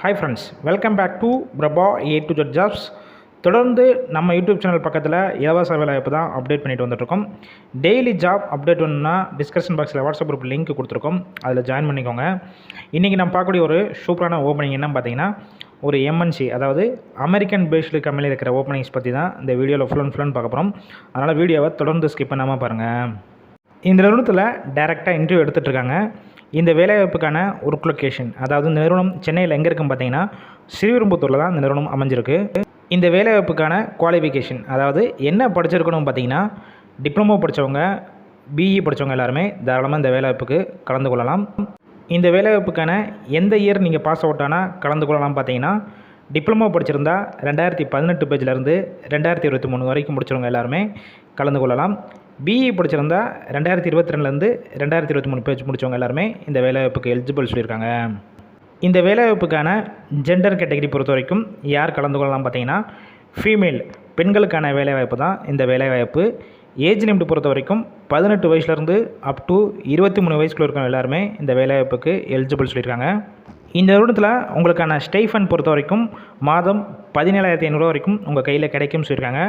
Hi friends welcome back to Prabha A to Z jobs தொடர்ந்து நம்ம YouTube channel பக்கத்தில் இலவச வேலைவாய்ப்பு தான் அப்டேட் பண்ணிட்டு வந்துட்டுருக்கோம். டெய்லி ஜாப் அப்டேட் ஒன்றுனா டிஸ்கஷன் பாக்ஸில் வாட்ஸ்அப் குரூப் லிங்க் கொடுத்துருக்கோம். அதில் ஜாயின் பண்ணிக்கோங்க. இன்றைக்கி நம்ம பார்க்கக்கூடிய ஒரு சூப்பரான ஓப்பனிங் என்னன்னு பார்த்தீங்கன்னா ஒரு எம்என்சி அதாவது அமெரிக்கன் பேஸ்டு கம்பெனியில் இருக்கிற ஓப்பனிங்ஸ் பற்றி தான் இந்த வீடியோவில் ஃபுல் அண்ட் ஃபுல் பார்க்க போகிறோம் அதனால் வீடியோவை தொடர்ந்து ஸ்கிப் பண்ணாமல் பாருங்கள் இந்த நிறுவனத்தில் டேரெக்டாக இன்டர்வியூ எடுத்துகிட்டு இருக்காங்க. இந்த வேலைவாய்ப்புக்கான ஒர்க் லொக்கேஷன் அதாவது இந்த நிறுவனம் சென்னையில் எங்கே இருக்குன்னு பார்த்தீங்கன்னா ஸ்ரீவிரும்புத்தூரில் தான் இந்த நிறுவனம் அமைஞ்சிருக்கு. இந்த வேலைவாய்ப்புக்கான குவாலிஃபிகேஷன் அதாவது என்ன படிச்சிருக்கணும் பார்த்தீங்கன்னா டிப்ளமோ படித்தவங்க பிஇ படித்தவங்க எல்லாருமே தாராளமாக இந்த வேலைவாய்ப்புக்கு கலந்து கொள்ளலாம். இந்த வேலைவாய்ப்புக்கான எந்த இயர் நீங்கள் பாஸ் அவுட் ஆனால் கலந்து கொள்ளலாம் பார்த்தீங்கன்னா டிப்ளமோ படிச்சிருந்தா ரெண்டாயிரத்தி பதினெட்டு பேஜ்லேருந்து ரெண்டாயிரத்தி இருபத்தி மூணு வரைக்கும் முடிச்சவங்க எல்லாருமே கலந்து கொள்ளலாம். பிஇ படிச்சிருந்தா ரெண்டாயிரத்தி இருபத்தி ரெண்டுலேருந்து ரெண்டாயிரத்தி இருபத்தி மூணு பேஜ் முடித்தவங்க எல்லாருமே இந்த வேலைவாய்ப்புக்கு எலிஜிபிள் சொல்லியிருக்காங்க. இந்த வேலைவாய்ப்புக்கான ஜெண்டர் கேட்டகரி பொறுத்த வரைக்கும் யார் கலந்து கொள்ளலாம் பார்த்தீங்கன்னா ஃபீமேல் பெண்களுக்கான வேலைவாய்ப்பு தான் இந்த வேலைவாய்ப்பு. ஏஜ் லிமிட் பொறுத்த வரைக்கும் பதினெட்டு வயசுலேருந்து அப் டு இருபத்தி மூணு வயசுக்குள்ள இருக்கிற எல்லாருமே இந்த வேலைவாய்ப்புக்கு எலிஜிபிள் சொல்லியிருக்காங்க. இந்த நிறுவனத்தில் உங்களுக்கான ஸ்டைஃபன் பொறுத்த வரைக்கும் மாதம் பதினேழாயிரத்தி ஐநூறுரூவா வரைக்கும் உங்கள் கையில் கிடைக்கும்னு சொல்லியிருக்காங்க.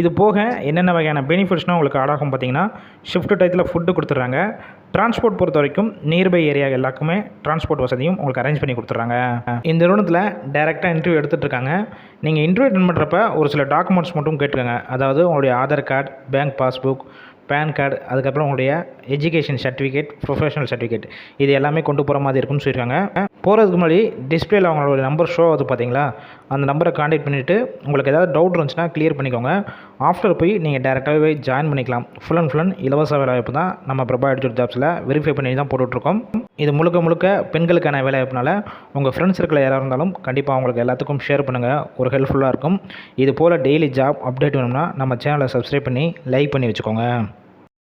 இது போக என்னென்ன வகையான பெனிஃபிட்ஸ்னால் உங்களுக்கு ஆடாகும் பார்த்தீங்கன்னா ஷிஃப்ட் டயத்தில் ஃபுட்டு கொடுத்துட்றாங்க. டிரான்ஸ்போர்ட் பொறுத்த வரைக்கும் நியர்பை ஏரியா எல்லாருக்குமே டிரான்ஸ்போர்ட் வசதியும் உங்களுக்கு அரேஞ்ச் பண்ணி கொடுத்துட்றாங்க. இந்த நிறுவனத்தில் டேரெக்டாக இன்டர்வியூ எடுத்துகிட்டு இருக்காங்க நீங்கள் இன்டர்வியூ அட்டன் பண்ணுறப்ப ஒரு சில டாக்குமெண்ட்ஸ் மட்டும் கேட்டுக்கோங்க. அதாவது உங்களுடைய Aadhaar card bank passbook PAN card அதுக்கப்புறம் உங்களுடைய எஜுகேஷன் சர்டிஃபிகேட் ப்ரொஃபஷனல் சர்டிஃபிகேட் இது எல்லாமே கொண்டு போகிற மாதிரி இருக்கும்னு சொல்லியிருக்காங்க. போகிறதுக்கு முன்னாடி டிஸ்பிளேயில் அவங்களோட நம்பர் ஷோ ஆகுது பார்த்தீங்களா அந்த நம்பரை காண்டாக்ட் பண்ணிவிட்டு உங்களுக்கு ஏதாவது டவுட் இருந்துச்சுன்னா கிளியர் பண்ணிக்கோங்க. ஆஃப்டர் போய் நீங்கள் டேரெக்டாகவே போய் ஜாயின் பண்ணிக்கலாம். ஃபுல் அண்ட் ஃபுல் அண்ட் இலவச வேலைவாய்ப்பு தான் நம்ம பிரபா எடிச்சூர் ஜாப்ஸில் வெரிஃபை பண்ணி தான் போட்டுட்ருக்கோம். இது முழுக்க முழுக்க பெண்களுக்கான வேலைவாய்ப்புனால உங்கள் ஃப்ரெண்ட்ஸ் சர்க்கிள் யாராக இருந்தாலும் கண்டிப்பாக அவங்களுக்கு எல்லாத்துக்கும் ஷேர் பண்ணுங்கள் ஒரு ஹெல்ப்ஃபுல்லாக இருக்கும். இது போல் டெய்லி ஜாப் அப்டேட் வேணும்னா நம்ம சேனலை சப்ஸ்கிரைப் பண்ணி லைக் பண்ணி வச்சுக்கோங்க.